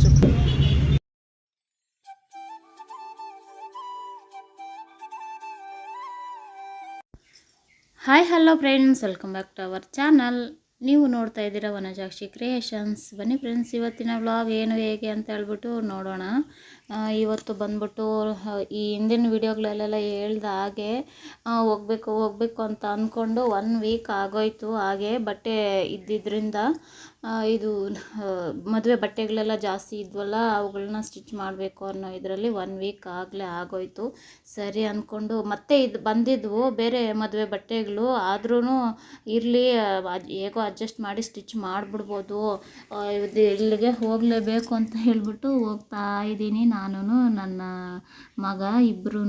ಚುಪ್ಪು hi hello friends welcome back to our channel ನೀವು ನೋಡ್ತಾ ಇದ್ದೀರಾ ವನಜಾಕ್ಷಿ ಕ್ರಿಯೇಷನ್ಸ್ ಬನ್ನಿ ಫ್ರೆಂಡ್ಸ್ ಇವತ್ತಿನ ವ್ಲಾಗ್ ಏನು ಹೇಗೆ ಅಂತ ಹೇಳ್ಬಿಟ್ಟು ನೋಡೋಣ. ಇವತ್ತು ಬಂದ್ಬಿಟ್ಟು ಈ ಹಿಂದಿನ ವೀಡಿಯೋಗಳಲ್ಲೆಲ್ಲ ಹೇಳ್ದ ಹಾಗೆ ಹೋಗ್ಬೇಕು ಹೋಗ್ಬೇಕು ಅಂತ ಅಂದ್ಕೊಂಡು ಒನ್ ವೀಕ್ ಆಗೋಯ್ತು ಹಾಗೆ, ಬಟ್ಟೆ ಇದ್ದಿದ್ದರಿಂದ ಇದು ಮದುವೆ ಬಟ್ಟೆಗಳೆಲ್ಲ ಜಾಸ್ತಿ ಇದ್ವಲ್ಲ, ಅವುಗಳನ್ನ ಸ್ಟಿಚ್ ಮಾಡಬೇಕು ಅನ್ನೋ ಇದರಲ್ಲಿ ಒನ್ ವೀಕ್ ಆಗಲೇ ಆಗೋಯಿತು. ಸರಿ ಅಂದ್ಕೊಂಡು ಮತ್ತೆ ಇದು ಬಂದಿದ್ವು, ಬೇರೆ ಮದುವೆ ಬಟ್ಟೆಗಳು ಆದ್ರೂ ಇರಲಿ ಹೇಗೋ ಅಡ್ಜಸ್ಟ್ ಮಾಡಿ ಸ್ಟಿಚ್ ಮಾಡಿಬಿಡ್ಬೋದು. ಇದು ಇಲ್ಲಿಗೆ ಹೋಗಲೇಬೇಕು ಅಂತ ಹೇಳಿಬಿಟ್ಟು ಹೋಗ್ತಾ ಇದ್ದೀನಿ. ನಾನು ನನ್ನ ಮಗ ಇಬ್ಬರೂ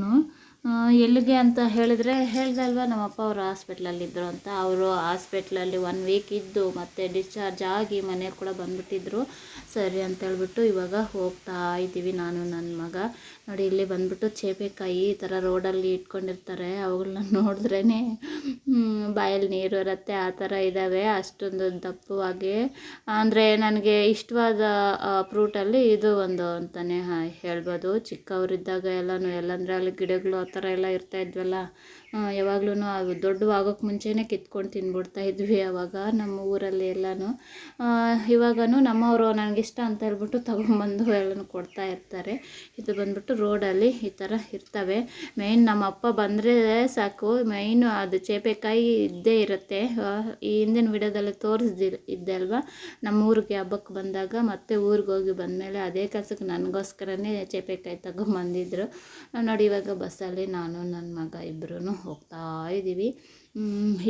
ಎಲ್ಲಿಗೆ ಅಂತ ಹೇಳಿದರೆ ಹೇಳ್ದೆ ಅಲ್ವಾ ನಮ್ಮಪ್ಪ ಅವರು ಹಾಸ್ಪಿಟ್ಲಲ್ಲಿದ್ದರು ಅಂತ. ಅವರು ಹಾಸ್ಪಿಟ್ಲಲ್ಲಿ ಒನ್ ವೀಕ್ ಇದ್ದು ಮತ್ತೆ ಡಿಸ್ಚಾರ್ಜ್ ಆಗಿ ಮನೆಗೆ ಕೂಡ ಬಂದ್ಬಿಟ್ಟಿದ್ರು. ಸರಿ ಅಂತ ಹೇಳ್ಬಿಟ್ಟು ಇವಾಗ ಹೋಗ್ತಾ ಇದ್ದೀವಿ ನಾನು ನನ್ನ ಮಗ. ನೋಡಿ, ಇಲ್ಲಿ ಬಂದ್ಬಿಟ್ಟು ಚೇಪೆಕಾಯಿ ಈ ಥರ ರೋಡಲ್ಲಿ ಇಟ್ಕೊಂಡಿರ್ತಾರೆ. ಅವುಗಳನ್ನ ನೋಡಿದ್ರೇ ಬಾಯಲ್ಲಿ ನೀರು ಇರುತ್ತೆ ಆ ಥರ ಇದ್ದಾವೆ ಅಷ್ಟೊಂದು ದಪ್ಪವಾಗಿ. ಅಂದರೆ ನನಗೆ ಇಷ್ಟವಾದ ಫ್ರೂಟಲ್ಲಿ ಇದು ಒಂದು ಅಂತಲೇ ಹೇಳ್ಬೋದು. ಚಿಕ್ಕವರಿದ್ದಾಗ ಎಲ್ಲನೂ ಎಲ್ಲಂದರೆ ಅಲ್ಲಿ ಗಿಡಗಳು ಥರ ಎಲ್ಲ ಇರ್ತಾ ಇದ್ವಲ್ಲ? ಯಾವಾಗ್ಲೂ ದೊಡ್ಡ ದೊಡ್ಡವಾಗೋಕ್ಕೆ ಮುಂಚೆನೇ ಕಿತ್ಕೊಂಡು ತಿಂದ್ಬಿಡ್ತಾ ಇದ್ವಿ ಅವಾಗ ನಮ್ಮ ಊರಲ್ಲಿ ಎಲ್ಲಾನು. ಇವಾಗನು ನಮ್ಮವರು ನನಗಿಷ್ಟ ಅಂತ ಹೇಳ್ಬಿಟ್ಟು ತಗೊಂಬಂದು ಎಲ್ಲನೂ ಕೊಡ್ತಾ ಇರ್ತಾರೆ. ಇದು ಬಂದ್ಬಿಟ್ಟು ರೋಡಲ್ಲಿ ಈ ಥರ ಇರ್ತವೆ. ಮೇಯ್ನ್ ನಮ್ಮ ಅಪ್ಪ ಬಂದರೆ ಸಾಕು. ಮೇಯ್ನು ಅದು ಚೇಪೆಕಾಯಿ ಇದ್ದೇ ಇರುತ್ತೆ. ಈ ಹಿಂದಿನ ವಿಡಿಯೋದಲ್ಲಿ ತೋರಿಸ್ದಿ, ಇದ್ದೆ ಅಲ್ವಾ? ನಮ್ಮ ಊರಿಗೆ ಹಬ್ಬಕ್ಕೆ ಬಂದಾಗ ಮತ್ತೆ ಊರಿಗೆ ಹೋಗಿ ಬಂದಮೇಲೆ ಅದೇ ಕೆಲಸಕ್ಕೆ ನನಗೋಸ್ಕರನೇ ಚೇಪೆಕಾಯಿ ತಗೊಂಬಂದಿದ್ರು. ನೋಡಿ ಇವಾಗ ಬಸ್ಸಲ್ಲಿ ನಾನು, ನನ್ನ ಮಗ ಇಬ್ಬರೂ ಹೋಗ್ತಾ ಇದ್ದೀವಿ.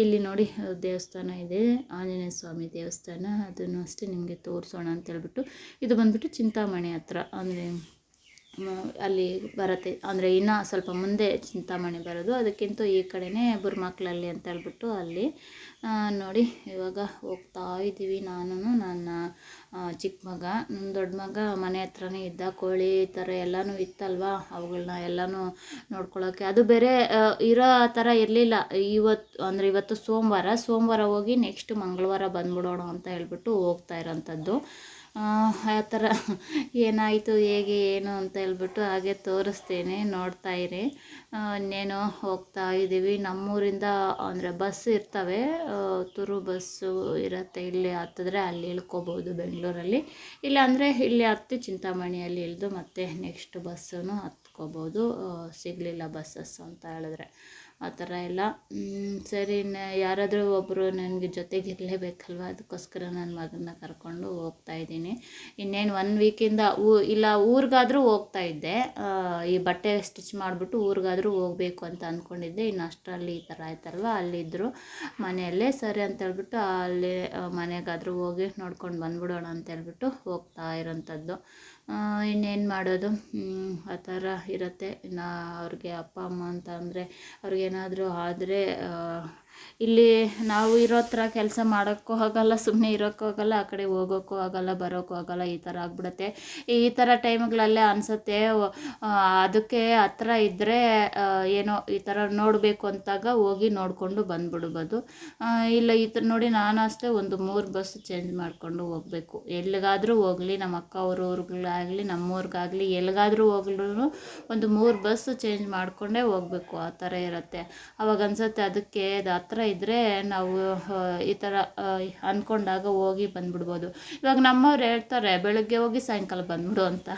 ಇಲ್ಲಿ ನೋಡಿ, ದೇವಸ್ಥಾನ ಇದೆ. ಆಂಜನೇಯ ಸ್ವಾಮಿ ದೇವಸ್ಥಾನ. ಅದನ್ನು ಅಷ್ಟೇ ನಿಮಗೆ ತೋರಿಸೋಣ ಅಂತ ಹೇಳ್ಬಿಟ್ಟು, ಇದು ಬಂದ್ಬಿಟ್ಟು ಚಿಂತಾಮಣಿ ಹತ್ರ. ಅಂದರೆ ಅಲ್ಲಿ ಬರುತ್ತೆ. ಅಂದರೆ ಇನ್ನೂ ಸ್ವಲ್ಪ ಮುಂದೆ ಚಿಂತಾಮಣಿ ಬರೋದು. ಅದಕ್ಕಿಂತ ಈ ಕಡೆಯೇ ಬುರ್ಮಾಕ್ಲಲ್ಲಿ ಅಂತ ಹೇಳ್ಬಿಟ್ಟು ಅಲ್ಲಿ ನೋಡಿ ಇವಾಗ ಹೋಗ್ತಾ ಇದ್ದೀವಿ ನಾನು ನನ್ನ ಚಿಕ್ಕ ಮಗ ನನ್ನ ದೊಡ್ಡ ಮಗ ಮನೆ ಹತ್ರನೇ ಇದ್ದ. ಕೋಳಿ ಥರ ಎಲ್ಲನೂ ಇತ್ತಲ್ವಾ? ಅವುಗಳನ್ನ ಎಲ್ಲನೂ ನೋಡ್ಕೊಳ್ಳೋಕ್ಕೆ ಅದು ಬೇರೆ ಆ, ಇರೋ ಥರ ಇರಲಿಲ್ಲ. ಇವತ್ತು ಅಂದರೆ ಇವತ್ತು ಸೋಮವಾರ. ಸೋಮವಾರ ಹೋಗಿ ನೆಕ್ಸ್ಟ್ ಮಂಗಳವಾರ ಬಂದ್ಬಿಡೋಣ ಅಂತ ಹೇಳ್ಬಿಟ್ಟು ಹೋಗ್ತಾ ಇರೋಂಥದ್ದು. ಆ ಥರ ಏನಾಯಿತು, ಹೇಗೆ, ಏನು ಅಂತ ಹೇಳ್ಬಿಟ್ಟು ಹಾಗೆ ತೋರಿಸ್ತೇನೆ, ನೋಡ್ತಾ ಇರಿ. ಇನ್ನೇನು ಹೋಗ್ತಾ ಇದ್ದೀವಿ. ನಮ್ಮೂರಿಂದ ಅಂದರೆ ಬಸ್ ಇರ್ತವೆ. ತುರು ಬಸ್ಸು ಇರುತ್ತೆ. ಇಲ್ಲಿ ಹತ್ತಿದ್ರೆ ಅಲ್ಲಿ ಇಳ್ಕೊಬೋದು ಬೆಂಗಳೂರಲ್ಲಿ. ಇಲ್ಲ ಅಂದರೆ ಇಲ್ಲಿ ಹತ್ತಿ ಚಿಂತಾಮಣಿಯಲ್ಲಿ ಇಳಿದು ಮತ್ತೆ ನೆಕ್ಸ್ಟ್ ಬಸ್ಸನ್ನು ಹತ್ಕೋಬೋದು. ಸಿಗಲಿಲ್ಲ ಬಸ್ಸಸ್ ಅಂತ ಹೇಳಿದ್ರೆ. ಆ ಥರ ಎಲ್ಲ. ಸರಿ ಯಾರಾದರೂ ಒಬ್ಬರು ನನಗೆ ಜೊತೆಗೆ ಇರಲೇಬೇಕಲ್ವ? ಅದಕ್ಕೋಸ್ಕರ ನನ್ನ ಮಗನ ಕರ್ಕೊಂಡು ಹೋಗ್ತಾ ಇದ್ದೀನಿ. ಇನ್ನೇನು ಒನ್ ವೀಕಿಂದ ಊ, ಇಲ್ಲ, ಊರಿಗಾದರೂ ಹೋಗ್ತಾ ಇದ್ದೆ. ಈ ಬಟ್ಟೆ ಸ್ಟಿಚ್ ಮಾಡಿಬಿಟ್ಟು ಊರಿಗಾದರೂ ಹೋಗಬೇಕು ಅಂತ ಅಂದ್ಕೊಂಡಿದ್ದೆ ಇನ್ನು ಅಷ್ಟರಲ್ಲಿ ಈ ಥರ ಆಯ್ತಲ್ವ? ಅಲ್ಲಿದ್ದರು ಮನೆಯಲ್ಲೇ. ಸರಿ ಅಂತ ಹೇಳ್ಬಿಟ್ಟು ಅಲ್ಲಿ ಮನೆಗಾದರೂ ಹೋಗಿ ನೋಡ್ಕೊಂಡು ಬಂದ್ಬಿಡೋಣ ಅಂತ ಹೇಳ್ಬಿಟ್ಟು ಹೋಗ್ತಾ ಇರೋಂಥದ್ದು. ಇನ್ನೇನು ಮಾಡೋದು? ಆ ಥರ ಇರುತ್ತೆ. ನಾ ಅವ್ರಿಗೆ ಅಪ್ಪ, ಅಮ್ಮ ಅಂತ ಅಂದರೆ ಅವ್ರಿಗೇನಾದರೂ ಆದರೆ ಇಲ್ಲಿ ನಾವು ಇರೋ ಥರ ಕೆಲಸ ಮಾಡೋಕ್ಕೂ ಆಗಲ್ಲ ಸುಮ್ಮನೆ ಇರೋಕ್ಕೂ ಆಗಲ್ಲ, ಆ ಕಡೆ ಹೋಗೋಕ್ಕೂ ಆಗಲ್ಲ, ಬರೋಕ್ಕೂ ಆಗಲ್ಲ, ಈ ಥರ ಆಗ್ಬಿಡುತ್ತೆ. ಈ ಥರ ಟೈಮ್ಗಳಲ್ಲೇ ಅನಿಸುತ್ತೆ ಅದಕ್ಕೆ ಹತ್ರ ಇದ್ದರೆ ಏನೋ ಈ ಥರ ನೋಡಬೇಕು ಅಂತಾಗ ಹೋಗಿ ನೋಡಿಕೊಂಡು ಬಂದ್ಬಿಡ್ಬೋದು. ಇಲ್ಲ ಈ ಥರ ನೋಡಿ ನಾನು ಅಷ್ಟೇ ಒಂದು ಮೂರು ಬಸ್ ಚೇಂಜ್ ಮಾಡಿಕೊಂಡು ಹೋಗಬೇಕು. ಎಲ್ಲಿಗಾದರೂ ಹೋಗಲಿ, ನಮ್ಮ ಅಕ್ಕ ಅವ್ರ ಊರುಗಳಾಗಲಿ, ನಮ್ಮೂರಿಗಾಗಲಿ, ಎಲ್ಲಿಗಾದರೂ ಹೋಗ್ಲೂ ಒಂದು ಮೂರು ಬಸ್ ಚೇಂಜ್ ಮಾಡಿಕೊಂಡೇ ಹೋಗಬೇಕು, ಆ ಥರ ಇರುತ್ತೆ. ಅವಾಗ ಅನ್ಸುತ್ತೆ ಅದಕ್ಕೆ ಅದು ಹತ್ರ ಇದ್ದರೆ ನಾವು ಈ ಥರ ಅಂದ್ಕೊಂಡಾಗ ಹೋಗಿ ಬಂದ್ಬಿಡ್ಬೋದು. ಇವಾಗ ನಮ್ಮವ್ರು ಹೇಳ್ತಾರೆ, ಬೆಳಗ್ಗೆ ಹೋಗಿ ಸಾಯಂಕಾಲ ಬಂದ್ಬಿಡು ಅಂತ.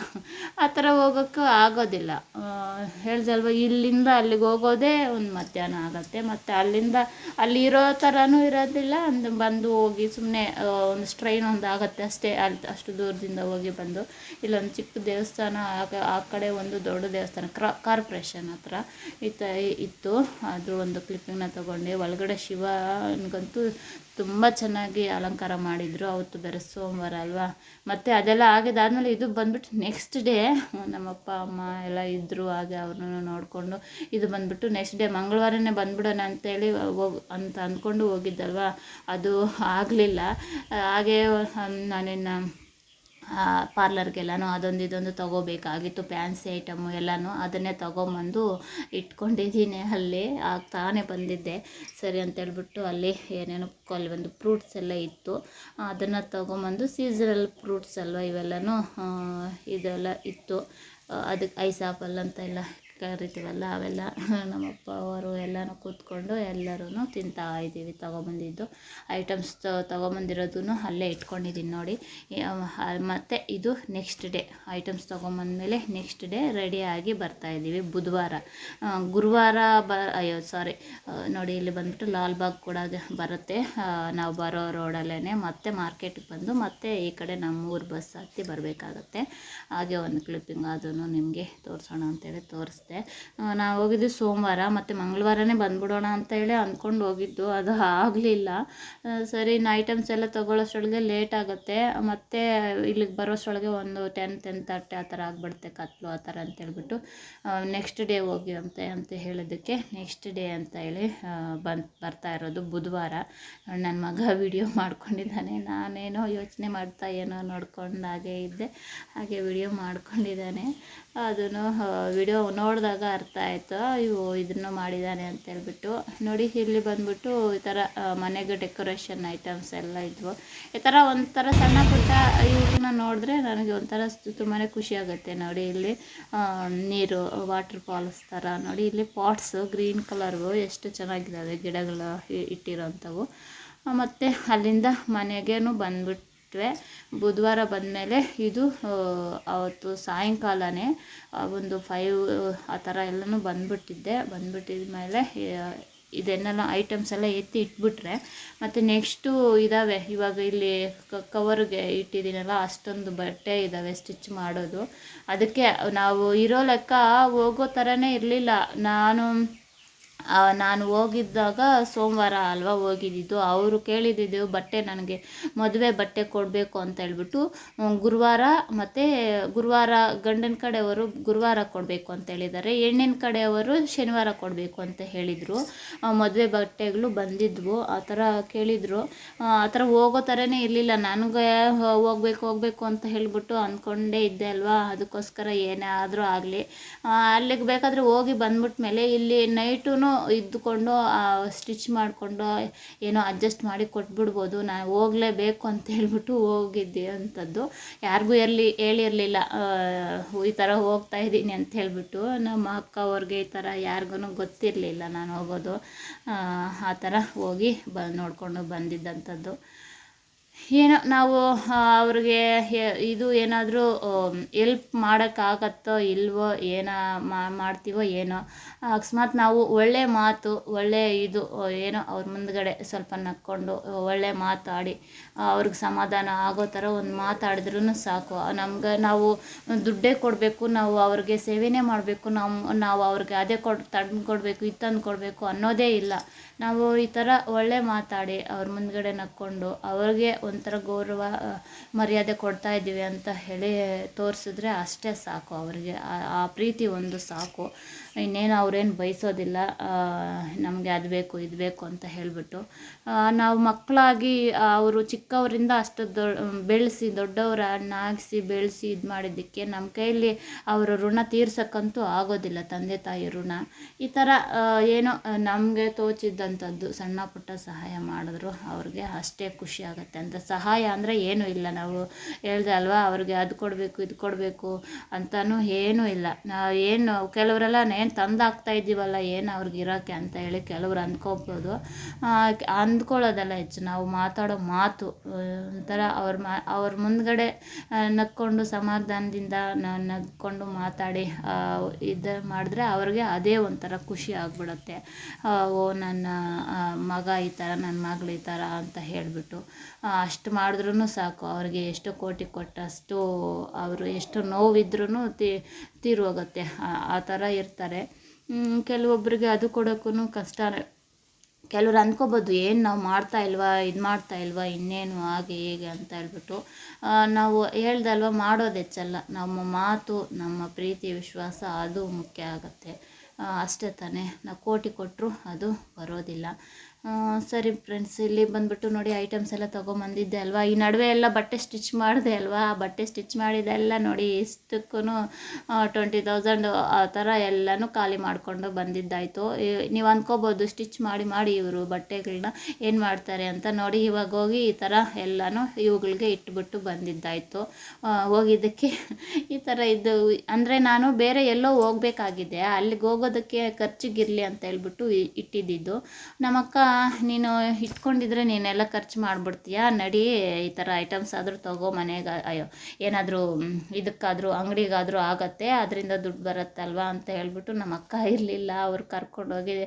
ಆ ಥರ ಹೋಗೋಕ್ಕೂ ಆಗೋದಿಲ್ಲ. ಹೇಳ್ದಲ್ವ, ಇಲ್ಲಿಂದ ಅಲ್ಲಿಗೆ ಹೋಗೋದೇ ಒಂದು ಮಧ್ಯಾಹ್ನ ಆಗುತ್ತೆ. ಮತ್ತು ಅಲ್ಲಿಂದ ಅಲ್ಲಿ ಇರೋ ಥರನೂ ಇರೋದಿಲ್ಲ. ಅಂದು, ಬಂದು ಹೋಗಿ ಸುಮ್ಮನೆ ಒಂದು ಸ್ಟ್ರೈನ್ ಒಂದು ಆಗುತ್ತೆ ಅಷ್ಟೇ. ಅಲ್ಲಿ ಅಷ್ಟು ದೂರದಿಂದ ಹೋಗಿ ಬಂದು. ಇಲ್ಲೊಂದು ಚಿಕ್ಕ ದೇವಸ್ಥಾನ ಆ ಕಡೆ ಒಂದು ದೊಡ್ಡ ದೇವಸ್ಥಾನ ಕ್ರಾ ಕಾರ್ಪೊರೇಷನ್ ಹತ್ರ ಇತ್ತ ಅದು ಒಂದು ಕ್ಲಿಪ್ಪಿಂಗ್ನ ತೊಗೊಂಡು. ಒಳಗಡೆ ಶಿವನಿಗಂತೂ ತುಂಬ ಚೆನ್ನಾಗಿ ಅಲಂಕಾರ ಮಾಡಿದರು. ಅವತ್ತು ಬೇರೆ ಸೋಮವಾರ ಅಲ್ವಾ? ಮತ್ತು ಅದೆಲ್ಲ ಆಗಿದಾದಮೇಲೆ ಇದು ಬಂದ್ಬಿಟ್ಟು ನೆಕ್ಸ್ಟ್ ಡೇ ನಮ್ಮಪ್ಪ, ಅಮ್ಮ ಎಲ್ಲ ಇದ್ದರು ಹಾಗೆ ಅವ್ರನ್ನೂ ನೋಡಿಕೊಂಡು ಇದು ಬಂದ್ಬಿಟ್ಟು ನೆಕ್ಸ್ಟ್ ಡೇ ಮಂಗಳವಾರನೇ ಬಂದ್ಬಿಡೋಣ ಅಂತೇಳಿ ಹೋಗ್, ಅಂತ ಅಂದ್ಕೊಂಡು ಹೋಗಿದ್ದಲ್ವಾ? ಅದು ಆಗಲಿಲ್ಲ. ಹಾಗೆ ನಾನಿನ್ನು ಪಾರ್ಲರ್ಗೆಲ್ಲನೂ ಅದೊಂದು ಇದೊಂದು ತೊಗೋಬೇಕಾಗಿತ್ತು ಫ್ಯಾನ್ಸಿ ಐಟಮು ಎಲ್ಲನೂ ಅದನ್ನೇ ತೊಗೊಂಬಂದು ಇಟ್ಕೊಂಡಿದ್ದೀನಿ ಅಲ್ಲಿ. ತಾನೇ ಬಂದಿದ್ದೆ. ಸರಿ ಅಂತೇಳ್ಬಿಟ್ಟು ಅಲ್ಲಿ ಏನೇನೋ ಅಲ್ಲಿ ಒಂದು ಫ್ರೂಟ್ಸ್ ಎಲ್ಲ ಇತ್ತು. ಅದನ್ನು ತೊಗೊಂಬಂದು ಸೀಸನಲ್ ಫ್ರೂಟ್ಸ್ ಅಲ್ವ ಇವೆಲ್ಲನೂ ಇದೆಲ್ಲ ಇತ್ತು. ಅದಕ್ಕೆ ಐಸ್ ಅಂತ ಎಲ್ಲ ಕರಿತೀವಲ್ಲ ಅವೆಲ್ಲ ನಮ್ಮಪ್ಪ ಅವರು ಎಲ್ಲನೂ ಕೂತ್ಕೊಂಡು ಎಲ್ಲರೂ ತಿಂತಾ ಇದ್ದೀವಿ, ತೊಗೊಬಂದಿದ್ದು. ಐಟಮ್ಸ್ ತೊಗೊಬಂದಿರೋದು ಅಲ್ಲೇ ಇಟ್ಕೊಂಡಿದ್ದೀನಿ ನೋಡಿ. ಮತ್ತು ಇದು ನೆಕ್ಸ್ಟ್ ಡೇ, ಐಟಮ್ಸ್ ತೊಗೊಂಬಂದಮೇಲೆ ನೆಕ್ಸ್ಟ್ ಡೇ ರೆಡಿಯಾಗಿ ಬರ್ತಾಯಿದ್ದೀವಿ ಬುಧವಾರ. ಗುರುವಾರ ಬ, ಅಯ್ಯೋ, ಸಾರಿ. ನೋಡಿ, ಇಲ್ಲಿ ಬಂದ್ಬಿಟ್ಟು ಲಾಲ್ಬಾಗ್ ಕೂಡ ಬರುತ್ತೆ. ನಾವು ಬರೋ ರೋಡಲ್ಲೇ ಮತ್ತೆ ಮಾರ್ಕೆಟ್ಗೆ ಬಂದು ಮತ್ತೆ ಈ ಕಡೆ ನಮ್ಮ ಊರು ಬಸ್ ಹತ್ತಿ ಬರಬೇಕಾಗತ್ತೆ. ಹಾಗೆ ಒಂದು ಕ್ಲಿಪ್ಪಿಂಗ್ ಅದನ್ನು ನಿಮಗೆ ತೋರಿಸೋಣ ಅಂತೇಳಿ ತೋರಿಸ್ದೆ ನಾವು ಹೋಗಿದ್ದು ಸೋಮವಾರ, ಮತ್ತು ಮಂಗಳವಾರನೇ ಬಂದ್ಬಿಡೋಣ ಅಂತೇಳಿ ಅಂದ್ಕೊಂಡು ಹೋಗಿದ್ದು. ಅದು ಆಗಲಿಲ್ಲ. ಸರಿ, ಇನ್ನು ಐಟಮ್ಸ್ ಎಲ್ಲ ತೊಗೊಳ್ಳೋಷ್ಟೊಳಗೆ ಲೇಟ್ ಆಗುತ್ತೆ. ಮತ್ತು ಇಲ್ಲಿಗೆ ಬರೋಷ್ಟರೊಳಗೆ ಒಂದು ಟೆನ್ ಟೆನ್ ತರ್ಟಿ ಆ ಥರ ಆಗಿಬಿಡುತ್ತೆ ಕತ್ಲು ಆ ಥರ ಅಂತೇಳ್ಬಿಟ್ಟು ನೆಕ್ಸ್ಟ್ ಡೇ ಹೋಗಿ ಅಂತ ಅಂತ ಹೇಳೋದಕ್ಕೆ ನೆಕ್ಸ್ಟ್ ಡೇ ಅಂತ ಹೇಳಿ ಬಂದು, ಬರ್ತಾ ಇರೋದು ಬುಧವಾರ. ನನ್ನ ಮಗ ವಿಡಿಯೋ ಮಾಡ್ಕೊಂಡಿದ್ದಾನೆ. ನಾನೇನೋ ಯೋಚನೆ ಮಾಡ್ತಾ ಏನೋ ನೋಡ್ಕೊಂಡು ಹಾಗೆ ಇದ್ದೆ. ಹಾಗೆ ವಿಡಿಯೋ ಮಾಡ್ಕೊಂಡಿದ್ದಾನೆ. ಅದನ್ನು ವಿಡಿಯೋ ನೋಡಿದಾಗ ಅರ್ಥ ಆಯಿತು ಇವು ಇದನ್ನು ಮಾಡಿದ್ದಾನೆ ಅಂತ ಹೇಳ್ಬಿಟ್ಟು. ನೋಡಿ, ಇಲ್ಲಿ ಬಂದ್ಬಿಟ್ಟು ಈ ಥರ ಮನೆಗೆ ಡೆಕೋರೇಷನ್ ಐಟಮ್ಸ್ ಎಲ್ಲ ಇದ್ವು. ಈ ಥರ ಒಂಥರ ಸಣ್ಣ ಪುಟ್ಟ ಇವ್ರನ್ನ ನೋಡಿದ್ರೆ ನನಗೆ ಒಂಥರ ತುಂಬಾ ಖುಷಿ ಆಗುತ್ತೆ. ನೋಡಿ, ಇಲ್ಲಿ ನೀರು ವಾಟರ್ ಫಾಲ್ಸ್ ಥರ ನೋಡಿ, ಇಲ್ಲಿ ಪಾಟ್ಸು ಗ್ರೀನ್ ಕಲರ್ವು ಎಷ್ಟು ಚೆನ್ನಾಗಿದ್ದಾವೆ ಗಿಡಗಳು ಇಟ್ಟಿರೋಂಥವು. ಮತ್ತು ಅಲ್ಲಿಂದ ಮನೆಗೇನು ಬುಧವಾರ ಬಂದಮೇಲೆ ಇದು ಅವತ್ತು ಸಾಯಂಕಾಲನೇ ಒಂದು ಫೈವ್ ಆ ಥರ ಎಲ್ಲನೂ ಬಂದುಬಿಟ್ಟಿದ್ದೆ. ಬಂದುಬಿಟ್ಟಿದ ಮೇಲೆ ಇದೆನ್ನೆಲ್ಲ ಐಟಮ್ಸ್ ಎಲ್ಲ ಎತ್ತಿ ಇಟ್ಬಿಟ್ರೆ, ಮತ್ತು ನೆಕ್ಸ್ಟು ಇದ್ದಾವೆ ಇವಾಗ ಇಲ್ಲಿ ಕವರ್ಗೆ ಇಟ್ಟಿದ್ದೀನಲ್ಲ, ಅಷ್ಟೊಂದು ಬಟ್ಟೆ ಇದ್ದಾವೆ ಸ್ಟಿಚ್ ಮಾಡೋದು. ಅದಕ್ಕೆ ನಾವು ಇರೋ ಲೆಕ್ಕ ಹೋಗೋ ಥರನೇ ಇರಲಿಲ್ಲ. ನಾನು ನಾನು ಹೋಗಿದ್ದಾಗ ಸೋಮವಾರ ಅಲ್ವಾ ಹೋಗಿದ್ದಿದ್ದು ಅವರು ಕೇಳಿದ್ದಿದ್ದು ಬಟ್ಟೆ ನನಗೆ ಮದುವೆ ಬಟ್ಟೆ ಕೊಡಬೇಕು ಅಂತ ಹೇಳ್ಬಿಟ್ಟು ಗುರುವಾರ ಮತ್ತು ಗುರುವಾರ ಗಂಡನ ಕಡೆಯವರು ಗುರುವಾರ ಕೊಡಬೇಕು ಅಂತ ಹೇಳಿದ್ದಾರೆ, ಹೆಣ್ಣಿನ ಕಡೆಯವರು ಶನಿವಾರ ಕೊಡಬೇಕು ಅಂತ ಹೇಳಿದರು. ಮದುವೆ ಬಟ್ಟೆಗಳು ಬಂದಿದ್ವು, ಆ ಥರ ಕೇಳಿದರು. ಆ ಥರ ಹೋಗೋ ಥರನೇ ಇರಲಿಲ್ಲ, ನನಗೆ ಹೋಗ್ಬೇಕು, ಹೋಗಬೇಕು ಅಂತ ಹೇಳಿಬಿಟ್ಟು ಅಂದ್ಕೊಂಡೇ ಇದ್ದೆ ಅಲ್ವಾ, ಅದಕ್ಕೋಸ್ಕರ ಏನೇ ಆದರೂ ಆಗಲಿ. ಅಲ್ಲಿಗೆ ಬೇಕಾದರೆ ಹೋಗಿ ಬಂದ್ಬಿಟ್ಟ ಮೇಲೆ ಇಲ್ಲಿ ನೈಟೂ ಇದ್ದುಕೊಂಡು ಸ್ಟಿಚ್ ಮಾಡಿಕೊಂಡು ಏನೋ ಅಡ್ಜಸ್ಟ್ ಮಾಡಿ ಕೊಟ್ಬಿಡ್ಬೋದು. ನಾನು ಹೋಗಲೇಬೇಕು ಅಂತ ಹೇಳ್ಬಿಟ್ಟು ಹೋಗಿದ್ದೆ ಅಂಥದ್ದು ಯಾರಿಗೂ ಎಲ್ಲಿ ಹೇಳಿರಲಿಲ್ಲ ಈ ಥರ ಹೋಗ್ತಾ ಇದ್ದೀನಿ ಅಂತ ಹೇಳ್ಬಿಟ್ಟು ನಮ್ಮ ಅಕ್ಕ ಅವ್ರಿಗೆ ಈ ಥರ ಯಾರಿಗೂ ಗೊತ್ತಿರಲಿಲ್ಲ ನಾನು ಹೋಗೋದು. ಆ, ಥರ ಹೋಗಿ ಬ ನೋಡಿಕೊಂಡು ಬಂದಿದ್ದಂಥದ್ದು ಏನೋ ನಾವು ಅವ್ರಿಗೆ ಇದು ಏನಾದರೂ ಎಲ್ಪ್ ಮಾಡೋಕ್ಕಾಗತ್ತೋ ಇಲ್ವೋ ಏನೋ ಮಾಡ್ತೀವೋ ಏನೋ, ಅಕಸ್ಮಾತ್ ನಾವು ಒಳ್ಳೆ ಮಾತು, ಒಳ್ಳೆ ಇದು ಏನೋ ಅವ್ರ ಮುಂದ್ಗಡೆ ಸ್ವಲ್ಪ ನಕ್ಕೊಂಡು ಒಳ್ಳೆ ಮಾತಾಡಿ ಅವ್ರಿಗೆ ಸಮಾಧಾನ ಆಗೋ ಥರ ಒಂದು ಮಾತಾಡಿದ್ರೂ ಸಾಕು. ನಮ್ಗೆ ನಾವು ದುಡ್ಡೇ ಕೊಡಬೇಕು, ನಾವು ಅವ್ರಿಗೆ ಸೇವೆನೇ ಮಾಡಬೇಕು ನಮ್ಮ ನಾವು ಅವ್ರಿಗೆ ಅದೇ ಕೊಡ್ ತಂದು ಕೊಡಬೇಕು ಇದು ತಂದು ಕೊಡಬೇಕು ಅನ್ನೋದೇ ಇಲ್ಲ. ನಾವು ಈ ಥರ ಒಳ್ಳೆ ಮಾತಾಡಿ, ಅವ್ರ ಮುಂದ್ಗಡೆ ನಕ್ಕೊಂಡು, ಅವ್ರಿಗೆ ಒಂಥರ ಗೌರವ ಮರ್ಯಾದೆ ಕೊಡ್ತಾ ಇದ್ದೀವಿ ಅಂತ ಹೇಳಿ ತೋರಿಸಿದ್ರೆ ಅಷ್ಟೇ ಸಾಕು. ಅವರಿಗೆ ಆ- ಪ್ರೀತಿ ಒಂದು ಸಾಕು. ಇನ್ನೇನು ಅವ್ರೇನು ಬಯಸೋದಿಲ್ಲ ನಮಗೆ ಅದು ಬೇಕು, ಇದು ಬೇಕು ಅಂತ ಹೇಳಿಬಿಟ್ಟು ನಾವು ಮಕ್ಕಳಾಗಿ ಅವರು ಚಿಕ್ಕವರಿಂದ ಅಷ್ಟು ದೊಡ್ಡ ಬೆಳೆಸಿ, ದೊಡ್ಡವರನ್ನಾಗಿಸಿ ಬೆಳೆಸಿ ಇದು ಮಾಡಿದ್ದಕ್ಕೆ ನಮ್ಮ ಕೈಯಲ್ಲಿ ಅವರ ಋಣ ತೀರ್ಸಕ್ಕಂತೂ ಆಗೋದಿಲ್ಲ, ತಂದೆ ತಾಯಿ ಋಣ. ಈ ಥರ ಏನೋ, ನಮಗೆ ತೋಚಿದ್ದಂಥದ್ದು ಸಣ್ಣ ಪುಟ್ಟ ಸಹಾಯ ಮಾಡಿದ್ರು, ಅವ್ರಿಗೆ ಅಷ್ಟೇ ಖುಷಿ ಆಗುತ್ತೆ. ಅಂತ ಸಹಾಯ ಅಂದರೆ ಏನೂ ಇಲ್ಲ, ನಾವು ಹೇಳ್ದೆ ಅಲ್ವಾ, ಅವ್ರಿಗೆ ಅದು ಕೊಡಬೇಕು, ಇದು ಕೊಡಬೇಕು ಅಂತಲೂ ಏನೂ ಇಲ್ಲ. ನಾವು ಏನು, ಕೆಲವರೆಲ್ಲ ಏನು ತಂದಾಕ್ತಾ ಇದ್ದೀವಲ್ಲ, ಏನು ಅವ್ರಿಗೆ ಇರೋಕ್ಕೆ ಅಂತ ಹೇಳಿ ಕೆಲವ್ರು ಅಂದ್ಕೋಬೋದು. ಅಂದ್ಕೊಳ್ಳೋದಲ್ಲ ಹೆಚ್ಚು, ನಾವು ಮಾತಾಡೋ ಮಾತು. ಒಂಥರ ಅವ್ರ ಮಾ, ಅವ್ರ ಮುಂದ್ಗಡೆ ನಕ್ಕೊಂಡು ಸಮಾಧಾನದಿಂದ ನಗ್ಕೊಂಡು ಮಾತಾಡಿ ಇದು ಮಾಡಿದ್ರೆ ಅವ್ರಿಗೆ ಅದೇ ಒಂಥರ ಖುಷಿ ಆಗ್ಬಿಡುತ್ತೆ. ಓ, ನನ್ನ ಮಗ ಈ ಥರ ನನ್ನ ಮಗಳು ಈ ಥರ ಅಂತ ಹೇಳಿಬಿಟ್ಟು. ಅಷ್ಟು ಮಾಡಿದ್ರೂ ಸಾಕು. ಅವ್ರಿಗೆ ಎಷ್ಟು ಕೋಟಿ ಕೊಟ್ಟಷ್ಟು, ಅವರು ಎಷ್ಟು ನೋವಿದ್ರೂ ತೀ ತೀರೋಗುತ್ತೆ ಆ- ಥರ ಇರ್ತಾರೆ. ಕೆಲವೊಬ್ಬರಿಗೆ ಅದು ಕೊಡೋಕ್ಕೂ ಕಷ್ಟನೇ ಕೆಲವ್ರು ಅಂದ್ಕೋಬೋದು, ಏನು ನಾವು ಮಾಡ್ತಾ ಇಲ್ವಾ? ಇದು ಮಾಡ್ತಾ ಇಲ್ವಾ? ಇನ್ನೇನು? ಹಾಗೆ, ಹೇಗೆ ಅಂತ ಹೇಳ್ಬಿಟ್ಟು ನಾವು ಹೇಳ್ದಲ್ವ? ಮಾಡೋದು ಹೆಚ್ಚಲ್ಲ. ನಮ್ಮ ಮಾತು, ನಮ್ಮ ಪ್ರೀತಿ, ವಿಶ್ವಾಸ, ಅದು ಮುಖ್ಯ ಆಗುತ್ತೆ. ಅಷ್ಟೇ ತಾನೇ. ನಾವು ಕೋಟಿ ಕೊಟ್ಟರು ಅದು ಬರೋದಿಲ್ಲ. ಸರಿ ಫ್ರೆಂಡ್ಸ್ ಇಲ್ಲಿ ಬಂದ್ಬಿಟ್ಟು ನೋಡಿ ಐಟಮ್ಸ್ ಎಲ್ಲ ತೊಗೊಂಬಂದಿದ್ದೆ ಅಲ್ವಾ? ಈ ನಡುವೆ ಎಲ್ಲ ಬಟ್ಟೆ ಸ್ಟಿಚ್ ಮಾಡಿದೆ ಅಲ್ವಾ? ಆ ಬಟ್ಟೆ ಸ್ಟಿಚ್ ಮಾಡಿದೆಲ್ಲ ನೋಡಿ ಇಷ್ಟಕ್ಕೂ ಟ್ವೆಂಟಿ ತೌಸಂಡ್ ಆ ಥರ ಎಲ್ಲನೂ ಖಾಲಿ ಮಾಡಿಕೊಂಡು ಬಂದಿದ್ದಾಯಿತು. ನೀವು ಅಂದ್ಕೋಬೋದು ಸ್ಟಿಚ್ ಮಾಡಿ ಮಾಡಿ ಇವರು ಬಟ್ಟೆಗಳನ್ನ ಏನು ಮಾಡ್ತಾರೆ ಅಂತ ನೋಡಿ ಇವಾಗ ಹೋಗಿ ಈ ಥರ ಎಲ್ಲನೂ ಇವುಗಳಿಗೆ ಇಟ್ಬಿಟ್ಟು ಬಂದಿದ್ದಾಯಿತು. ಹೋಗಿದ್ದಕ್ಕೆ ಈ ಥರ ಇದು, ಅಂದರೆ ನಾನು ಬೇರೆ ಎಲ್ಲೋ ಹೋಗಬೇಕಾಗಿದೆ. ಅಲ್ಲಿಗೆ ಹೋಗೋದಕ್ಕೆ ಖರ್ಚಿಗಿರಲಿ ಅಂತ ಹೇಳ್ಬಿಟ್ಟು ಇಟ್ಟಿದ್ದಿದ್ದು. ನಮ್ಮಕ್ಕ ನೀನು ಇಟ್ಕೊಂಡಿದ್ರೆ ನೀನೆಲ್ಲ ಖರ್ಚು ಮಾಡಿಬಿಡ್ತೀಯಾ? ನಡಿ, ಈ ಥರ ಐಟಮ್ಸ್ ಆದರೂ ತಗೋ ಮನೆಗೆ, ಅಯ್ಯೋ, ಏನಾದರೂ ಇದಕ್ಕಾದರೂ, ಅಂಗಡಿಗಾದರೂ ಆಗತ್ತೆ ಅದರಿಂದ ದುಡ್ಡು ಬರುತ್ತಲ್ವಾ ಅಂತ ಹೇಳ್ಬಿಟ್ಟು ನಮ್ಮ ಅಕ್ಕ ಇರಲಿಲ್ಲ. ಅವ್ರು ಕರ್ಕೊಂಡೋಗಿ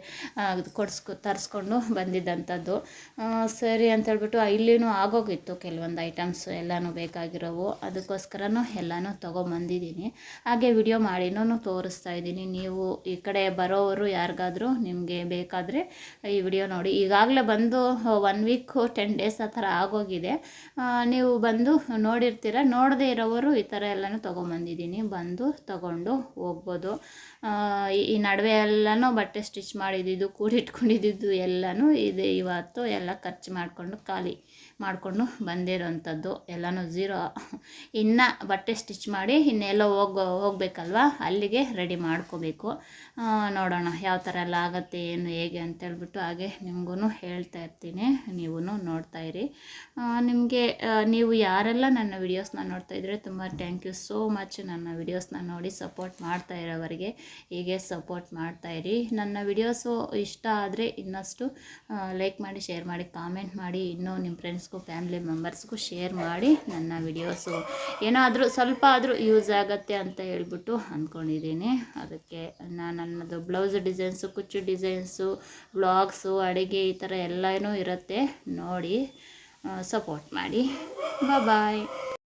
ಕೊಡಿಸ್ಕೊ, ತರಿಸ್ಕೊಂಡು ಬಂದಿದ್ದಂಥದ್ದು. ಸರಿ ಅಂತ ಹೇಳ್ಬಿಟ್ಟು ಇಲ್ಲಿನೂ ಆಗೋಗಿತ್ತು ಕೆಲವೊಂದು ಐಟಮ್ಸ್ ಎಲ್ಲನೂ ಬೇಕಾಗಿರೋವು. ಅದಕ್ಕೋಸ್ಕರನೂ ಎಲ್ಲನೂ ತೊಗೊಂಬಂದಿದ್ದೀನಿ. ಹಾಗೆ ವಿಡಿಯೋ ಮಾಡಿನೂ ತೋರಿಸ್ತಾ ಇದ್ದೀನಿ. ನೀವು ಈ ಕಡೆ ಬರೋವರು ಯಾರಿಗಾದರೂ ನಿಮಗೆ ಬೇಕಾದರೆ ಈ ವಿಡಿಯೋ ನೋಡಿ. ಈಗಾಗಲೇ ಬಂದು ಒನ್ ವೀಕು ಟೆನ್ ಡೇಸ್ ಆ ಥರ ಆಗೋಗಿದೆ. ನೀವು ಬಂದು ನೋಡಿರ್ತೀರ, ನೋಡದೇ ಇರೋವರು ಈ ಥರ ಎಲ್ಲನೂ ತೊಗೊಂಬಂದಿದ್ದೀನಿ, ಬಂದು ತಗೊಂಡು ಹೋಗ್ಬೋದು. ಈ ನಡುವೆ ಎಲ್ಲನೂ ಬಟ್ಟೆ ಸ್ಟಿಚ್ ಮಾಡಿದ್ದಿದ್ದು ಕೂಡಿಟ್ಕೊಂಡಿದ್ದು ಎಲ್ಲನೂ ಇದು ಇವತ್ತು, ಎಲ್ಲ ಖರ್ಚು ಮಾಡಿಕೊಂಡು ಖಾಲಿ. ಮಾಡಿಕೊಂಡು ಬಂದಿರೋಂಥದ್ದು. ಎಲ್ಲನೂ ಝೀರೋ ಇನ್ನು ಬಟ್ಟೆ ಸ್ಟಿಚ್ ಮಾಡಿ ಇನ್ನೆಲ್ಲೋ ಹೋಗೋ, ಹೋಗ್ಬೇಕಲ್ವಾ? ಅಲ್ಲಿಗೆ ರೆಡಿ ಮಾಡ್ಕೋಬೇಕು. ನೋಡೋಣ ಯಾವ ಥರ ಎಲ್ಲ ಆಗುತ್ತೆ, ಏನು ಹೇಗೆ ಅಂತ ಹೇಳ್ಬಿಟ್ಟು ಹಾಗೆ ನಿಮಗೂ ಹೇಳ್ತಾ ಇರ್ತೀನಿ. ನೀವು ನೋಡ್ತಾ ಇರಿ. ನಿಮಗೆ ನೀವು ಯಾರೆಲ್ಲ ನನ್ನ ವಿಡಿಯೋಸ್ನ ನೋಡ್ತಾ ಇದ್ರೆ ತುಂಬ ಥ್ಯಾಂಕ್ ಯು ಸೋ ಮಚ್ ನನ್ನ ವಿಡಿಯೋಸ್ನ ನೋಡಿ ಸಪೋರ್ಟ್ ಮಾಡ್ತಾ ಇರೋವರಿಗೆ ಹೀಗೆ ಸಪೋರ್ಟ್ ಮಾಡ್ತಾ ಇರಿ. ನನ್ನ ವಿಡಿಯೋಸು ಇಷ್ಟ ಆದರೆ ಇನ್ನಷ್ಟು ಲೈಕ್ ಮಾಡಿ ಶೇರ್ ಮಾಡಿ ಕಾಮೆಂಟ್ ಮಾಡಿ, ಇನ್ನೂ ನಿಮ್ಮ ಫ್ರೆಂಡ್ಸ್ಗೂ ಫ್ಯಾಮಿಲಿ ಮೆಂಬರ್ಸ್ಗೂ ಶೇರ್ ಮಾಡಿ ನನ್ನ ವಿಡಿಯೋಸು ಏನಾದರೂ ಸ್ವಲ್ಪ ಆದರೂ ಯೂಸ್ ಆಗತ್ತೆ ಅಂತ ಹೇಳ್ಬಿಟ್ಟು ಅಂದ್ಕೊಂಡಿದ್ದೀನಿ ಅದಕ್ಕೆ ನಾನು ನನ್ನದು ಬ್ಲೌಸ್ ಡಿಸೈನ್ಸು ಕುಚ್ಚು ಡಿಸೈನ್ಸು ಬ್ಲಾಗ್ಸು ಅಡುಗೆ ಈ ಥರ ಎಲ್ಲನೂ ಇರುತ್ತೆ. ನೋಡಿ ಸಪೋರ್ಟ್ ಮಾಡಿ. ಬಾಯ್